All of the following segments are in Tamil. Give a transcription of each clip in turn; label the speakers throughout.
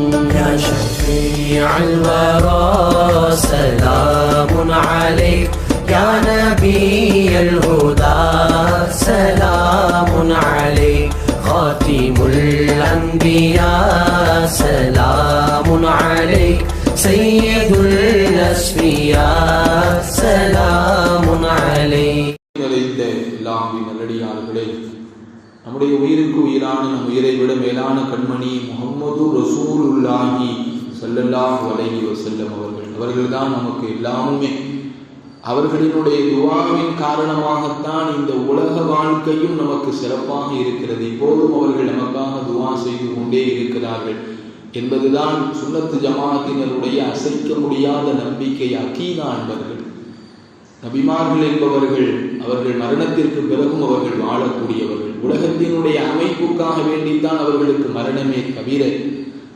Speaker 1: يا شفيع الورى سلام عليك يا نبي الهدى سلام عليك خاتم الأنبياء سلام عليك سيد الأسفياء سلام عليك
Speaker 2: நிறைந்த எல்லாவின் நல்லடியார்களே நம்முடைய உயிருக்கு உயிரான நம் உயிரை விட மேலான கண்மணி முகம்மது ரசூலுல்லாஹி ஸல்லல்லாஹு அலைஹி வசல்லம் அவர்கள். அவர்கள்தான் நமக்கு எல்லாமுமே. அவர்களினுடைய துவாவின் காரணமாகத்தான் இந்த உலக வாழ்க்கையும் நமக்கு சிறப்பாக இருக்கிறது. இப்போதும் அவர்கள் நமக்காக துவா செய்து கொண்டே இருக்கிறார்கள் என்பதுதான் சுன்னத்து ஜமாத்தினருடைய அசைக்க முடியாத நம்பிக்கை அகீதா என்பவர்கள். நபிமார்கள் என்பவர்கள் அவர்கள் மரணத்திற்கு பிறகும் அவர்கள் வாழக்கூடியவர்கள். உலகத்தினுடைய அமைப்புக்காக வேண்டித்தான் அவர்களுக்கு மரணமே தவிர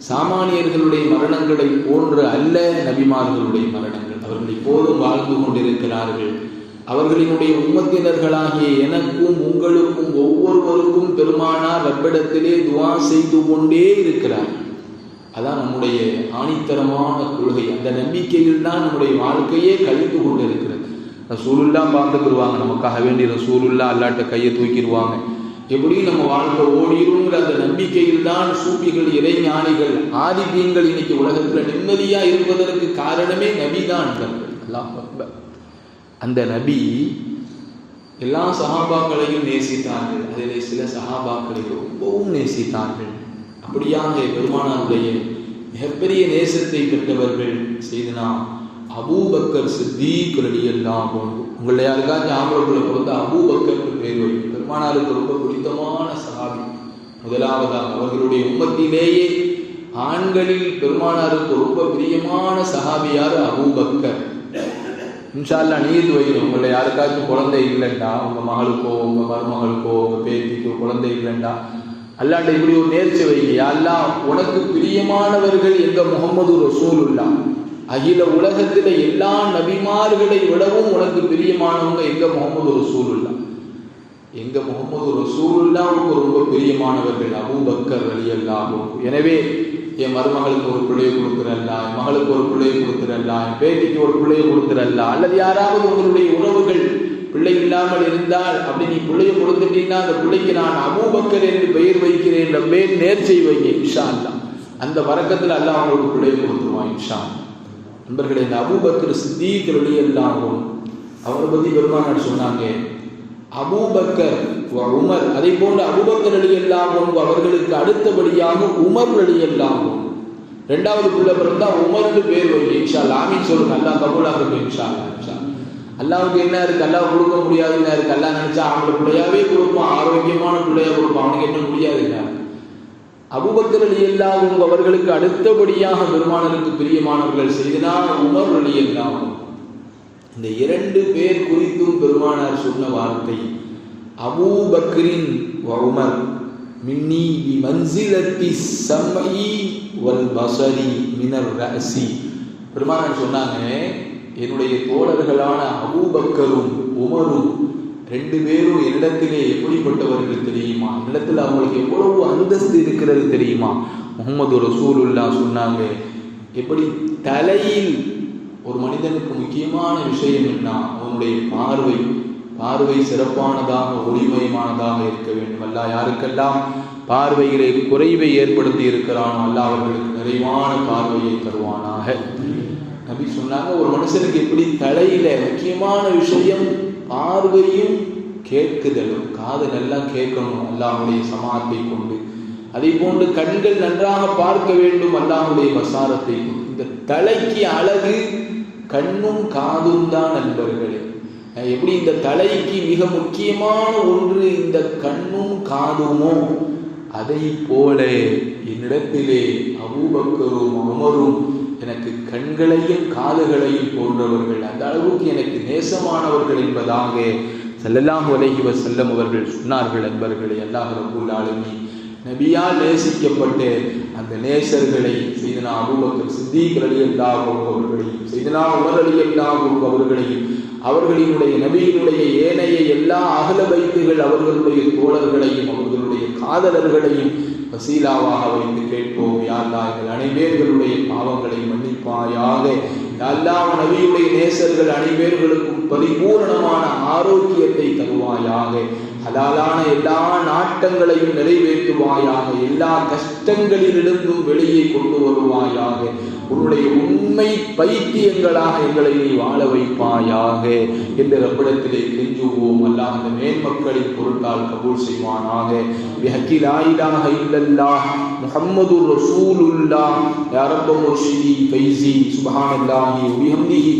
Speaker 2: சாமானியர்களுடைய மரணங்களை போன்று அல்ல நபிமார்களுடைய மரணங்கள். அவர்கள் இப்போதும் வாழ்ந்து கொண்டிருக்கிறார்கள். அவர்களினுடைய உம்மத்தினர்களாகிய எனக்கும் உங்களுக்கும் ஒவ்வொருவருக்கும் பெருமானார் ரப்பிடத்திலே துவா செய்து கொண்டே இருக்கிறார்கள் அதான் நம்முடைய ஆணித்தரமான கொள்கை. அந்த நம்பிக்கையில் தான் நம்முடைய வாழ்க்கையே கழித்து கொண்டிருக்கிறது. ரசூலுல்லா பார்த்துக்கிடுவாங்க நமக்காக வேண்டி ரசூலுல்லா அல்லாட்ட கையை தூக்கிடுவாங்க. எப்படி நம்ம வாழ்க்கை ஓடிடுங்கிற அந்த நம்பிக்கையில் தான் சூப்பிகள் இறைஞானிகள் ஆதிபீன்கள் இன்னைக்கு உலகத்துல நிம்மதியா இருப்பதற்கு காரணமே நபி தான் அல்லாஹ் அந்த நபி எல்லா சகாபாக்களையும் நேசித்தார்கள். அதில் சில சகாபாக்களை ரொம்பவும் நேசித்தார்கள். அப்படியாக பெருமானாருடைய மிகப்பெரிய நேசத்தை பெற்றவர்கள் செய்தனா அபூபக்கர் சித்தீக் ரலியல்லாஹு அன்ஹு. உங்களை யாருக்காச்சும் ஆம்பளை பிறந்த அபூபக்கர் பேர் வைக்கும் பெருமானாருக்கு ரொம்ப பிடித்தமான சகாபி. முதலாவதாக அவர்களுடைய உம்மத்திலேயே ஆண்களில் பெருமானாருக்கு ரொம்ப பிரியமான சஹாபியார் அபூபக்கர். இன்ஷால்லா நீர் வைக்கணும் உங்களை யாருக்காச்சும் குழந்தை இல்லைண்டா உங்க மகளுக்கோ உங்க மருமகளுக்கோ உங்க பேத்திக்கோ குழந்தை இல்லைண்டா. அல்லாண்ட இப்படி ஒரு நேர்ச்சி வைங்க. அல்லா உனக்கு பிரியமானவர்கள் எங்க முகமது ரசூலுல்லா அகில உலகத்தில் எல்லா நபிமார்களை விடவும் உனக்கு பிரியமானவங்க எங்க முகமது ரசூலுல்லா? எங்க முகமது ரசூலுல்லாவுக்கு ரொம்ப பிரியமானவர்கள். அபூபக்கர் ரலியல்லாஹு எனவே என் மருமகளுக்கு ஒரு பிள்ளையை கொடுக்குறல்ல என் மகளுக்கு ஒரு பிள்ளையை கொடுத்துறல்லா என் பேட்டிக்கு ஒரு பிள்ளையை கொடுத்துறல்லா அல்லது யாராவது உங்களுடைய உறவுகள் பிள்ளை இல்லாமல் இருந்தால் அப்படி நீ பிள்ளையை கொடுத்துட்டீங்கன்னா அந்த பிள்ளைக்கு நான் அபூபக்கர் என்று பெயர் வைக்கிறேன் என்ற பேர் நேர்ச்சை வைங்க இன்ஷா அல்லா அந்த வரக்கத்தில் அல்லா அவங்களுக்கு பிள்ளையை கொடுத்துருவான் இன்ஷா நண்பர்களே இந்த அபூபக்கர் சித்தீக் ரலியல்லாஹு அவரை பத்தி பெருமானார் சொன்னாங்க. அபூபக்கர் உமர் அதை போன்று அபூபக்கர் அலி அல்லாஹும் அவர்களுக்கு அடுத்தபடியாக உமர் அலி அல்லாஹும் ரெண்டாவது பிள்ளை பிறந்தா உமர்னு பேர் வைங்க இன்ஷா அல்லாஹ். சொல்லுங்க அல்லா கபூலாக இருக்கு இன்ஷா இன்ஷா என்ன இருக்கு? அல்லா கொடுக்க முடியாதுன்னு இருக்கு. அல்லா நினைச்சா அவங்களை பிள்ளையாவே கொடுப்போம் ஆரோக்கியமான பிள்ளையா கொடுப்போம் அவனுக்கு என்ன முடியாதுங்க? அபுபக்கர் அலி அல்லாஹும் அவர்களுக்கு அடுத்தபடியாக பெருமானருக்கு பிரியமானவர்கள் செய்தனால் உமர் அலி அல்லாஹும் இந்த இரண்டு பேர் குறித்தும் பெருமானார் சொன்ன வார்த்தை அபூபக்ரின் உமர் மின்னி மன்சிலத்தி சம்மை வல் பஸரி மினர் ரசி பெருமானார் சொன்னாங்க என்னுடைய தோழர்களான அபூபக்கரும் உமரும் ரெண்டு பேரும் என்னிடத்திலே எப்படிப்பட்டவர்கள் தெரியுமா? என்னிடத்தில் அவங்களுக்கு எவ்வளவு அந்தஸ்து இருக்கிறது தெரியுமா? முகமது ரசூலுல்லா சொன்னாங்க எப்படி தலையில் ஒரு மனிதனுக்கு முக்கியமான விஷயம் என்ன? அவனுடைய பார்வை பார்வை சிறப்பானதாக ஒளிமயமானதாக இருக்க வேண்டும். அல்ல யாருக்கெல்லாம் பார்வையிலே குறைவை ஏற்படுத்தி இருக்கிறானோ அல்ல அவர்களுக்கு நிறைவான பார்வையை தருவானாக. நபி சொன்னாங்க ஒரு மனுஷனுக்கு எப்படி தலையில முக்கியமான விஷயம் பார்வையும் கேட்குதலும் காது நல்லா கேட்கணும் அல்லாஹுடைய சமாத்தை கொண்டு. அதை போன்று கண்கள் நன்றாக பார்க்க வேண்டும் அல்லாஹுடைய வசாரத்தை கொண்டு. இந்த தலைக்கு அழகு கண்ணும் காதும் தான் நண்பர்களே. எப்படி இந்த தலைக்கு மிக முக்கியமான ஒன்று இந்த கண்ணும் காதுமோ அதை போல என்னிடத்திலே அபூபக்கரும் அமரும் எனக்கு கண்களையும் காதுகளையும் போன்றவர்கள் அந்த அளவுக்கு எனக்கு நேசமானவர்கள் என்பதாக செல்லலாம் உலகிவ செல்லும் அவர்கள் சொன்னார்கள் நண்பர்களே அல்லாஹ் ரப்பல் ஆலமீன். நபியால் நேசிக்கப்பட்டு அந்த நேசர்களை செய்தனா அபூபக்கர் சித்திக் எல்லாம் அன்ஹு அவர்களையும் செய்தனா உமர் எல்லாம் அவர்களையும் அவர்களினுடைய நபியினுடைய ஏனைய எல்லா அகல வைத்துகள் அவர்களுடைய தோழர்களையும் அவர்களுடைய காதலர்களையும் வசீலாவாக வைத்து கேட்போம் யாழ்லா எங்கள் அனைவர்களுடைய பாவங்களை மன்னிப்பாயாக. யாழ்லா நபியுடைய நேசர்கள் அனைவர்களுக்கும் பரிபூரணமான ஆரோக்கியத்தை தருவாயாக. ஹலாலான எல்லா நாட்டங்களையும் நிறைவேற்றுவாயாக எல்லா கஷ்டங்களிலிருந்தும் வெளியே கொண்டு வருவாயாக. உன்னுடைய உண்மை பைத்தியங்களாக எங்களை நீ வாழ வைப்பாயாக என்ற ரப்பிடத்திலே கெஞ்சுவோம். அல்லாஹ் அந்த மேன்மக்களின் பொருட்டால் கபூல் செய்வானாக. பிஹக்கி லா இலாஹ இல்லல்லாஹ் முஹம்மது ரசூலுல்லாஹ். யா ரப்ப முர்ஷிதி ஃபைசி சுப்ஹானல்லாஹி வபிஹம்திஹி